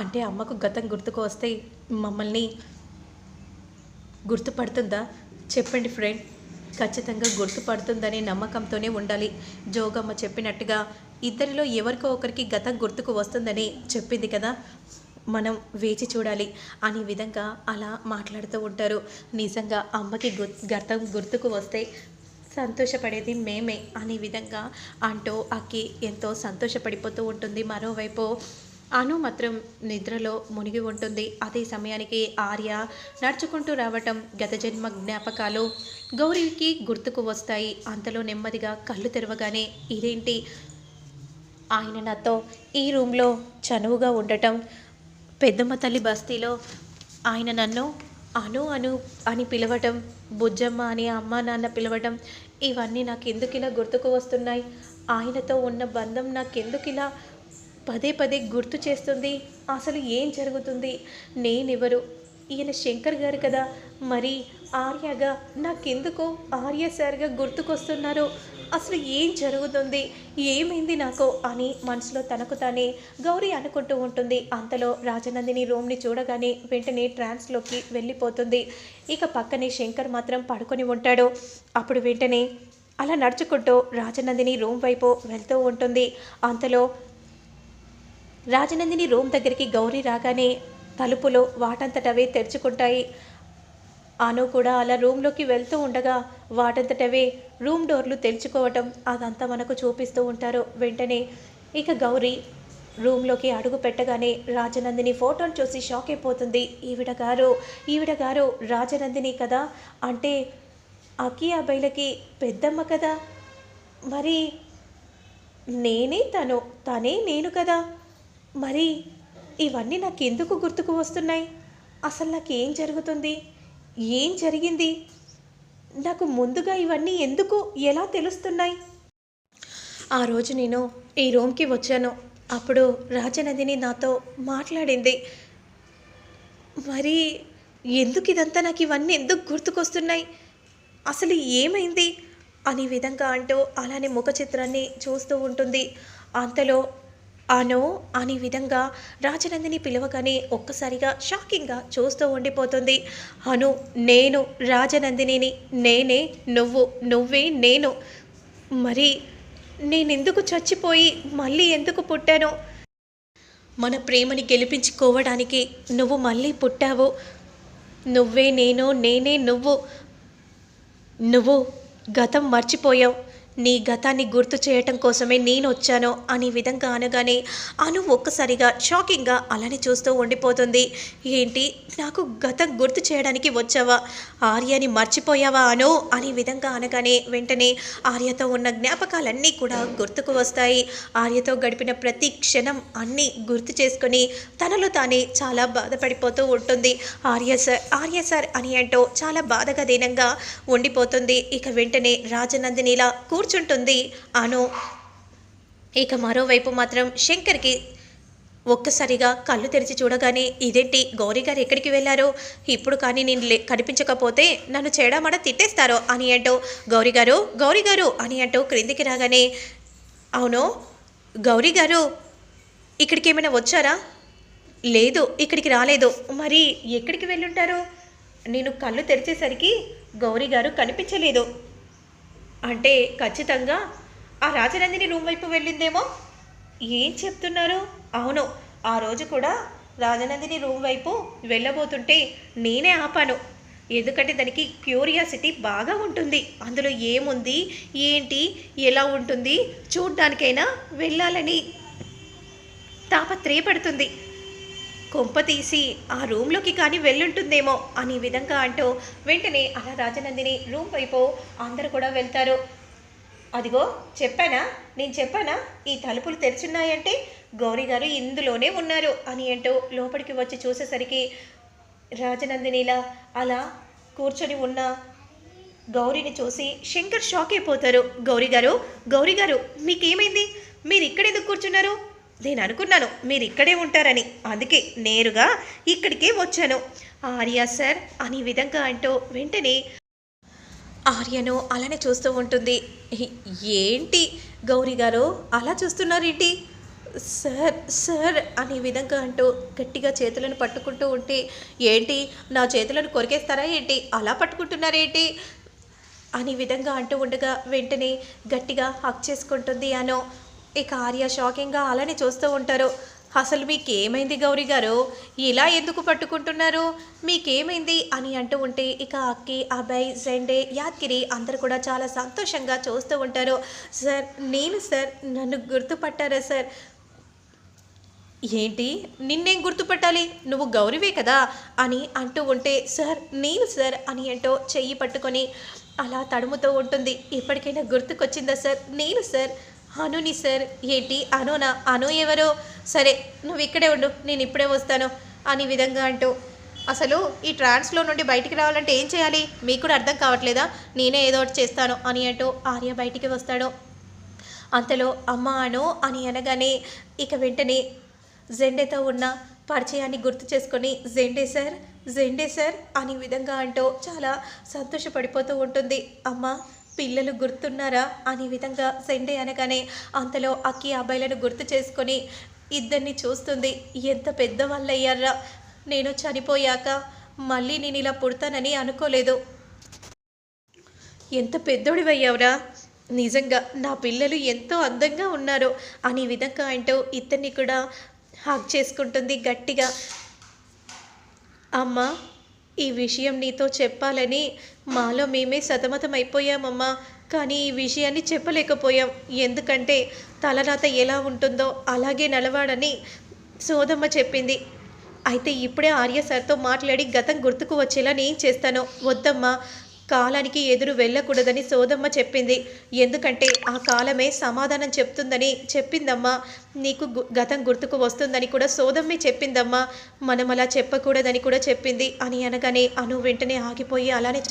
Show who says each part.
Speaker 1: అంటే అమ్మకు గతం గుర్తుకు వస్తే మమ్మల్ని గుర్తుపడుతుందా? చెప్పండి ఫ్రెండ్. ఖచ్చితంగా గుర్తుపడుతుందనే నమ్మకంతోనే ఉండాలి. జోగమ్మ చెప్పినట్టుగా ఇద్దరిలో ఎవరికో ఒకరికి గతం గుర్తుకు వస్తుందని చెప్పింది కదా. మనం వేచి చూడాలి. అనే విధంగా అలా మాట్లాడుతూ ఉంటారు. నిజంగా అమ్మకి గు గతం గుర్తుకు వస్తే సంతోషపడేది మేమే అనే విధంగా అంటూ అక్కి ఎంతో సంతోషపడిపోతూ ఉంటుంది. మరోవైపు అను మాత్రం నిద్రలో మునిగి ఉంటుంది. అదే సమయానికి ఆర్య నడుచుకుంటూ రావటం గత జన్మ జ్ఞాపకాలు. గౌరీకి గుర్తుకు వస్తాయి. అంతలో నెమ్మదిగా కళ్ళు తెరవగానే ఇదేంటి? ఆయన నాతో ఈ రూమ్లో చనువుగా ఉండటం. పెద్దమ్మ తల్లి బస్తీలో ఆయన నన్ను అను అను అని పిలవటం. బుజ్జమ్మ అని అమ్మ నాన్న పిలవటం. ఇవన్నీ నాకు ఎందుకు ఇలా గుర్తుకు వస్తున్నాయి? ఆయనతో ఉన్న బంధం నాకెందుకు ఇలా పదే పదే గుర్తు చేస్తుంది. అసలు ఏం జరుగుతుంది? నేనెవరు? ఈయన శంకర్ గారు కదా. మరి ఆర్యగా నాకెందుకు ఆర్య సార్గా గుర్తుకొస్తున్నారు? అసలు ఏం జరుగుతుంది? ఏమైంది నాకు? అని మనసులో తనకు తానే గౌరీ అనుకుంటూ ఉంటుంది. అంతలో రాజనందిని రూమ్ని చూడగానే వెంటనే ట్రాన్స్లోకి వెళ్ళిపోతుంది. ఇక పక్కనే శంకర్ మాత్రం పడుకొని ఉంటాడు. అప్పుడు వెంటనే అలా నడుచుకుంటూ రాజనందిని రూమ్ వైపు వెళ్తూ ఉంటుంది. అంతలో రాజనందిని రూమ్ దగ్గరికి గౌరీ రాగానే తలుపులో వాటంతటవే తెరుచుకుంటాయి. ఆను కూడా అలా రూమ్లోకి వెళ్తూ ఉండగా వాటంతటవే రూమ్ డోర్లు తెరుచుకోవటం అదంతా మనకు చూపిస్తూ ఉంటారు. వెంటనే ఇక గౌరీ రూమ్లోకి అడుగు పెట్టగానే రాజనందిని ఫోటోలు చూసి షాక్ అయిపోతుంది. ఈవిడ గారు ఈవిడ గారు రాజనందిని కదా? అంటే అకి అబ్బాయిలకి పెద్దమ్మ కదా? మరి నేనే తను తనే నేను కదా? మరి ఇవన్నీ నాకు ఎందుకు గుర్తుకు వస్తున్నాయి? అసలు నాకు ఏం జరుగుతుంది? ఏం జరిగింది? నాకు ముందుగా ఇవన్నీ ఎందుకు ఎలా తెలుస్తున్నాయి? ఆ రోజు నేను ఈ రూమ్కి వచ్చాను. అప్పుడు రాజనదిని నాతో మాట్లాడింది. మరి ఎందుకు ఇదంతా నాకు ఇవన్నీ ఎందుకు గుర్తుకొస్తున్నాయి? అసలు ఏమైంది? అనే విధంగా అంటూ అలానే ముఖ చిత్రాన్ని చూస్తూ ఉంటుంది. అంతలో అనో అనే విధంగా రాజనందిని పిలవగానే ఒక్కసారిగా షాకింగ్గా చూస్తూ ఉండిపోతుంది. అను నేను రాజనందినిని నేనే నువ్వు నువ్వే నేను. మరి నేనెందుకు చచ్చిపోయి మళ్ళీ ఎందుకు పుట్టానో? మన ప్రేమని గెలిపించుకోవడానికి నువ్వు మళ్ళీ పుట్టావు. నువ్వే నేను నేనే నువ్వు. నువ్వు గతం మర్చిపోయావు. నీ గతాన్ని గుర్తు చేయటం కోసమే నేను వచ్చాను అనే విధంగా అనగానే అను ఒక్కసారిగా షాకింగ్గా అలానే చూస్తూ ఉండిపోతుంది. ఏంటి? నాకు గతం గుర్తు చేయడానికి వచ్చావా? ఆర్యని మర్చిపోయావా అను? అనే విధంగా అనగానే వెంటనే ఆర్యతో ఉన్న జ్ఞాపకాలన్నీ కూడా గుర్తుకు వస్తాయి. ఆర్యతో గడిపిన ప్రతి క్షణం అన్నీ గుర్తు చేసుకొని తనలో తానే చాలా బాధపడిపోతూ ఉంటుంది. ఆర్య సార్ ఆర్య సార్ అని అంటూ చాలా బాధగా దీనంగా ఉండిపోతుంది. ఇక వెంటనే రాజనందినిలా కూర్చుంటుంది. అను. ఇక మరోవైపు మాత్రం శంకర్కి ఒక్కసారిగా కళ్ళు తెరిచి చూడగానే ఇదేంటి? గౌరీ గారు ఎక్కడికి వెళ్ళారో? ఇప్పుడు కానీ నేను లే కనిపించకపోతే నన్ను చెడమడ తిట్టేస్తారో? అని అంటూ గౌరీ గారు గౌరీ గారు అని అంటూ క్రిందికి రాగానే అవును? గౌరీ గారు ఇక్కడికి ఏమైనా వచ్చారా? లేదు ఇక్కడికి రాలేదు. మరి ఎక్కడికి వెళ్ళుంటారు? నేను కళ్ళు తెరిచేసరికి గౌరీ గారు కనిపించలేదు. అంటే ఖచ్చితంగా ఆ రాజనందిని రూమ్ వైపు వెళ్ళిందేమో? ఏం చెప్తున్నారు? అవును ఆ రోజు కూడా రాజనందిని రూమ్ వైపు వెళ్ళబోతుంటే నేనే ఆపాను. ఎందుకంటే దానికి క్యూరియాసిటీ బాగా ఉంటుంది. అందులో ఏముంది? ఏంటి? ఎలా ఉంటుంది? చూడ్డానికైనా వెళ్ళాలని తాపత్రయపడుతుంది. కొంప తీసి ఆ రూమ్లోకి కానీ వెళ్ళుంటుందేమో అనే విధంగా అంటూ వెంటనే అలా రాజనందిని రూమ్ వైపు అందరూ కూడా వెళ్తారు. అదిగో చెప్పానా? నేను చెప్పానా? ఈ తలుపులు తెరిచున్నాయంటే గౌరీ గారు ఇందులోనే ఉన్నారు అని అంటూ లోపలికి వచ్చి చూసేసరికి రాజనందినిలా అలా కూర్చొని ఉన్న గౌరీని చూసి శంకర్ షాక్ అయిపోతారు. గౌరీ గారు గౌరీ గారు మీకేమైంది? మీరు ఇక్కడ ఎందుకు కూర్చున్నారు? నేను అనుకున్నాను మీరు ఇక్కడే ఉంటారని. అందుకే నేరుగా ఇక్కడికే వచ్చాను. ఆర్య సార్ అనే విధంగా అంటూ వెంటనే ఆర్యను అలానే చూస్తూ ఉంటుంది. ఏంటి? గౌరీ గారు అలా చూస్తున్నారేంటి? సార్ సార్ అనే విధంగా అంటూ గట్టిగా చేతులను పట్టుకుంటూ ఉంటే ఏంటి? నా చేతులను కొరికేస్తారా ఏంటి? అలా పట్టుకుంటున్నారేంటి? అనే విధంగా అంటూ ఉండగా వెంటనే గట్టిగా హక్ చేసుకుంటుంది అను ఇక ఆర్య షాకింగ్గా అలానే చూస్తూ ఉంటారు. అసలు మీకేమైంది గౌరీ గారు? ఇలా ఎందుకు పట్టుకుంటున్నారు? మీకేమైంది? అని అంటూ ఉంటే ఇక అక్కి అభయ్ జెండే యాద్గిరి అందరు కూడా చాలా సంతోషంగా చూస్తూ ఉంటారు. సార్ నేను సార్ నన్ను గుర్తుపట్టారా సార్? ఏంటి? నిన్నేం గుర్తుపట్టాలి? నువ్వు గౌరివే కదా? అని అంటూ ఉంటే సార్ నేను సార్ అని అంటూ చెయ్యి పట్టుకొని అలా తడుముతూ ఉంటుంది. ఇప్పటికైనా గుర్తుకొచ్చిందా సార్? నేను సార్ అనుని సార్ ఏంటి? అనునా అను ఎవరో? సరే నువ్వు ఇక్కడే ఉండు నేను ఇప్పుడే వస్తాను అని విధంగా అంటూ. అసలు ఈ ట్రాన్స్లో నుండి బయటికి రావాలంటే ఏం చేయాలి? మీకు కూడా అర్థం కావట్లేదా? నేనే ఏదో ఒకటి చేస్తాను అని అంటూ ఆర్య బయటికి వస్తాడు. అంతలో అమ్మ అను అని అనగానే ఇక వెంటనే జెండేతో ఉన్న పరిచయాన్ని గుర్తు చేసుకొని జెండే సార్ జెండే సార్ అనే విధంగా అంటూ చాలా సంతోషపడిపోతూ ఉంటుంది. అమ్మ పిల్లలు గుర్తున్నారా అనే విధంగా సెండే అనగానే అంతలో అక్కి అబ్బాయిలను గుర్తు చేసుకొని ఇద్దరిని చూస్తుంది. ఎంత పెద్దవాళ్ళయ్యారా నేను చనిపోయాక మళ్ళీ నేను ఇలా పుడతానని అనుకోలేదు. ఎంత పెద్దోడివయ్యావురా? నిజంగా నా పిల్లలు ఎంతో అందంగా ఉన్నారు అనే విధంగా అంటూ ఇద్దరిని కూడా హాక్ చేసుకుంటుంది గట్టిగా. అమ్మ ఈ విషయం నీతో చెప్పాలని మాలో మేమే సతమతం అయిపోయామమ్మా కానీ ఈ విషయాన్ని చెప్పలేకపోయాం. ఎందుకంటే తలరాత ఎలా ఉంటుందో అలాగే నలవాడని సోదమ్మ చెప్పింది. అయితే ఇప్పుడే ఆర్య సార్తో మాట్లాడి గతం గుర్తుకు వచ్చేలా నేను చేస్తాను. వద్దమ్మా. కాలానికి ఎదురు వెళ్ళకూడదని సోదమ్మ చెప్పింది. ఎందుకంటే ఆ కాలమే సమాధానం చెప్తుందని చెప్పిందమ్మా. నీకు గతం గుర్తుకు వస్తుందని కూడా సోదమ్మే చెప్పిందమ్మా. మనం అలా చెప్పకూడదని కూడా చెప్పింది అని అనగానే అను వెంటనే ఆగిపోయి అలానే